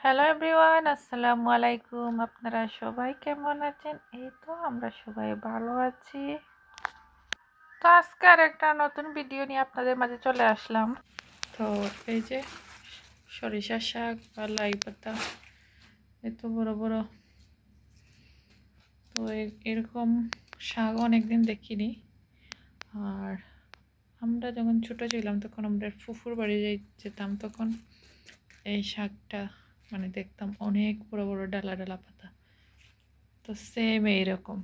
Hello everyone আসসালামু আলাইকুম আপনারা সবাই কেমন আছেন এই তো আমরা সবাই ভালো আছি তো আজকে আর একটা নতুন ভিডিও নিয়ে আপনাদের মাঝে চলে আসলাম তো এই যে সরিষা শাক বা লাই পাতা এত বড় বড় তো এরকম শাক অনেকদিন দেখিনি আর আমরা যখন ছোট ছিলাম তখন আমরা ফুফুর বাড়ি যেতাম তখন এই শাকটা মানে দেখতাম অনেক বড় বড় ডালা ডালা পাতা। তো সেম এইরকম।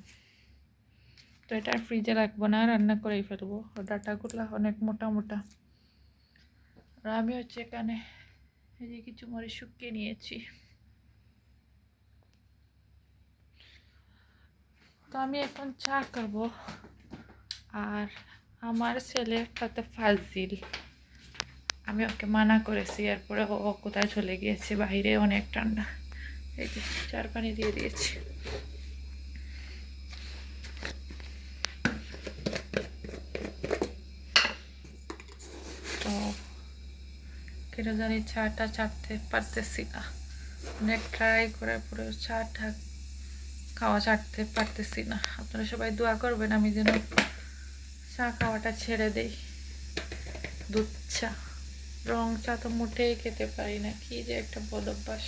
তো এটা ফ্রিজে রাখব না, রান্না করেই ফেলব। ডাটাগুলো অনেক মোটা মোটা। আর আমি হচ্ছে এখানে এই যে কিছু মরিচ শুকিয়ে নিয়েছি। তো আমি এখন চা করব আর আমার ছেলের সাথে ফাজিল। আমি ওকে মানা করেছি, এরপরে ও কোথায় চলে গিয়েছে বাইরে অনেক ঠান্ডা। এই যে, চার পানি দিয়ে দিয়েছি। কেন জানি চাটা চাটতে পারতেছি না। অনেক ট্রাই করার পরে চাটা খাওয়া চাটতে পারতেছি না। আপনারা সবাই দোয়া করবেন আমি যেন চা খাওয়াটা ছেড়ে দেই। দুধ চা। রং চা তো মোটেই খেতে পারি না। কি যে একটা বদ অভ্যাস।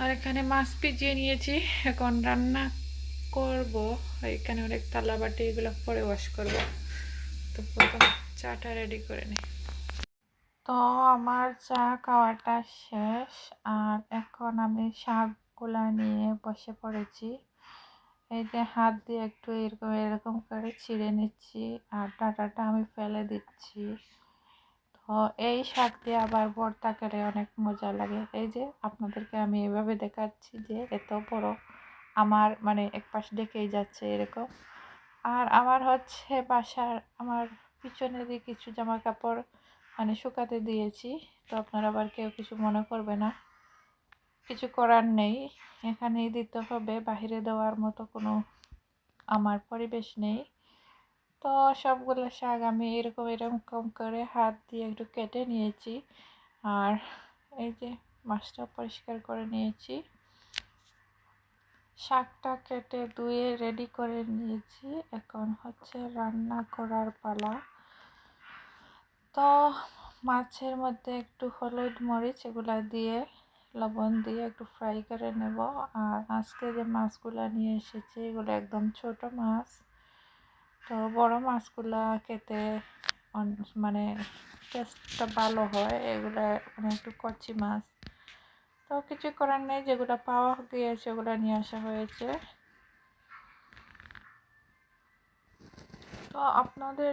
আর এখানে মাছ পিজিয়ে নিয়েছি। এখন রান্না করব। এখানে অনেক তালা বাটি এগুলো পরে ওয়াশ করব। তো প্রথম চাটা রেডি করে নিই তো আমার চা খাওয়াটা শেষ। আর এখন আমি শাকগুলা নিয়ে বসে পড়েছি। এই যে হাত দিয়ে একটু এরকম এরকম করে ছিঁড়ে নিচ্ছি আর ডাটাটা আমি ফেলে দিচ্ছি। তো এই শাক দিয়ে আবার ভর্তা করে অনেক মজা লাগে। এই যে আপনাদেরকে আমি এভাবে দেখাচ্ছি যে এত বড় আমার মানে এক পাশ ডেকেই যাচ্ছে এরকম। আর আমার হচ্ছে বাসার আমার পিছনে দিয়ে কিছু জামা কাপড় মানে শুকাতে দিয়েছি। তো আপনারা আবার কেউ কিছু মনে করবে না। কিছু করার নেই। এখানেই দিতে হবে। বাহিরে দেওয়ার মতো কোনো আমার পরিবেশ নেই। তো সবগুলো শাক আমি এরকম এরকম করে হাত দিয়ে একটু কেটে নিয়েছি। আর এই যে মাছটা পরিষ্কার করে নিয়েছি। শাকটা কেটে ধুয়ে রেডি করে নিয়েছি। এখন হচ্ছে রান্না করার পালা। তো মাছের মধ্যে একটু হলুদ মরিচ এগুলা দিয়ে লবণ দিয়ে একটু ফ্রাই করে নেব। আর আজকে যে মাছগুলো নিয়ে এসেছি, এগুলো একদম ছোট মাছ। তো বড় মাছগুলো খেতে মানে টেস্টটা ভালো হয়। এগুলো মানে একটু কচি মাছ। তো কিছু করার নেই, যেগুলো পাওয়া গিয়েছে ওগুলো নিয়ে আসা হয়েছে। তো আপনাদের,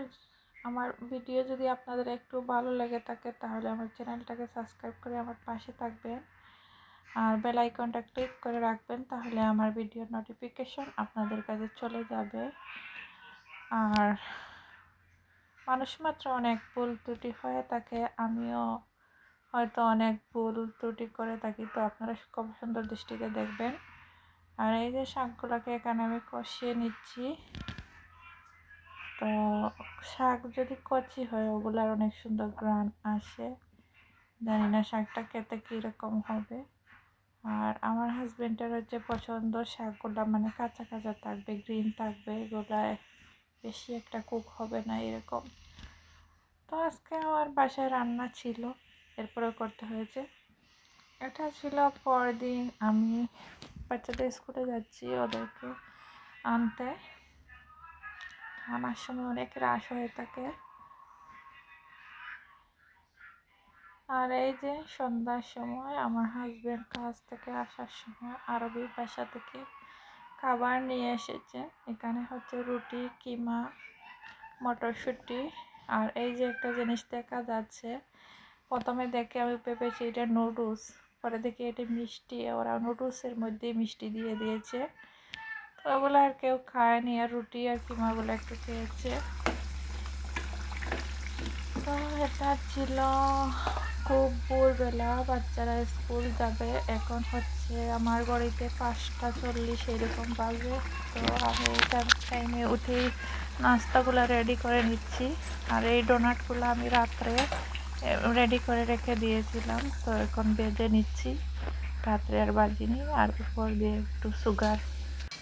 আমার ভিডিও যদি আপনাদের একটু ভালো লেগে থাকে, তাহলে আমার চ্যানেলটাকে সাবস্ক্রাইব করে আমার পাশে থাকবেন। আর বেল আইকনটা ক্লিক করে রাখবেন, তাহলে আমার ভিডিওর নোটিফিকেশন আপনাদের কাছে চলে যাবে। আর মানুষ মাত্র অনেক ভুল ত্রুটি হয়ে থাকে, আমিও হয়তো অনেক ভুল ত্রুটি করে থাকি, তো আপনারা খুব সুন্দর দৃষ্টিতে দেখবেন। আর এই যে শাকগুলোকে এখানে আমি কষিয়ে নিচ্ছি। তো শাক যদি কচি হয়, ওগুলার অনেক সুন্দর গ্রান আসে। জানি না শাকটা খেতে কীরকম হবে। আর আমার হাজবেন্ডের হচ্ছে পছন্দ, শাকগুলা মানে কাঁচা কাঁচা থাকবে গ্রিন থাকবে এগুলায় বেশি একটা কুক হবে না এরকম। তো আজকে আমার বাসায় রান্না ছিল, এরপরে করতে হয়েছে। এটা ছিল পরদিন আমি বাচ্চাদের স্কুলে যাচ্ছি ওদেরকে আনতে। আমার সময় অনেক রাশ হয়ে থাকে। আর এই যে সন্ধ্যার সময় আমার হাজব্যান্ড কাজ থেকে আসার সময় আরবি বাসা থেকে খাবার নিয়ে এসেছে। এখানে হচ্ছে রুটি, কিমা, মটরশুঁটি আর এই যে একটা জিনিস দেখা যাচ্ছে। প্রথমে দেখে আমি ভেবেছি এটা নুডলস পরে দেখি এটা মিষ্টি। ওরা নুডলসের মধ্যে মিষ্টি দিয়ে দিয়েছে। তো ওগুলো আর কেউ খায়নি আর রুটি আর কিমাগুলো একটু খেয়েছে। তো এটা ছিল খুব ভোরবেলা বাচ্চারা স্কুল যাবে। এখন হচ্ছে আমার বাড়িতে পাঁচটা চল্লিশ, এরকম বাজে। তো আমি এটার টাইমে উঠেই নাস্তাগুলো রেডি করে নিচ্ছি। আর এই ডোনাটগুলো আমি রাত্রে রেডি করে রেখে দিয়েছিলাম। তো এখন বেজে নিচ্ছি। রাত্রে আর বাজিনি। আর উপর দিয়ে একটু সুগার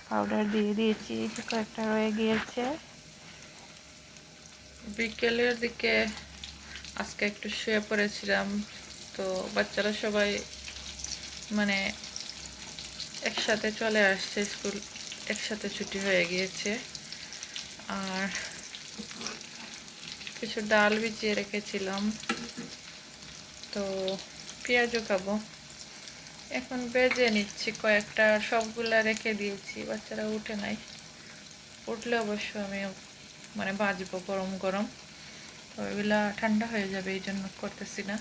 পাউডার দিয়ে দিয়েছি। কয়েকটা রয়ে গিয়েছে। বিকেলের দিকে আজকে একটু শুয়ে পড়েছিলাম, তো বাচ্চারা সবাই মানে একসাথে চলে আসছে স্কুল, একসাথে ছুটি হয়ে গিয়েছে। আর কিছু ডাল ভিজিয়ে রেখেছিলাম, তো পেঁয়াজও খাব। এখন বেজে নিচ্ছি কয়েকটা সবগুলা রেখে দিয়েছি, বাচ্চারা উঠে নাই। উঠলে অবশ্য আমি মানে বাজবো গরম গরম। তো এগুলা ঠান্ডা হয়ে যাবে এই জন্য করতেছি না।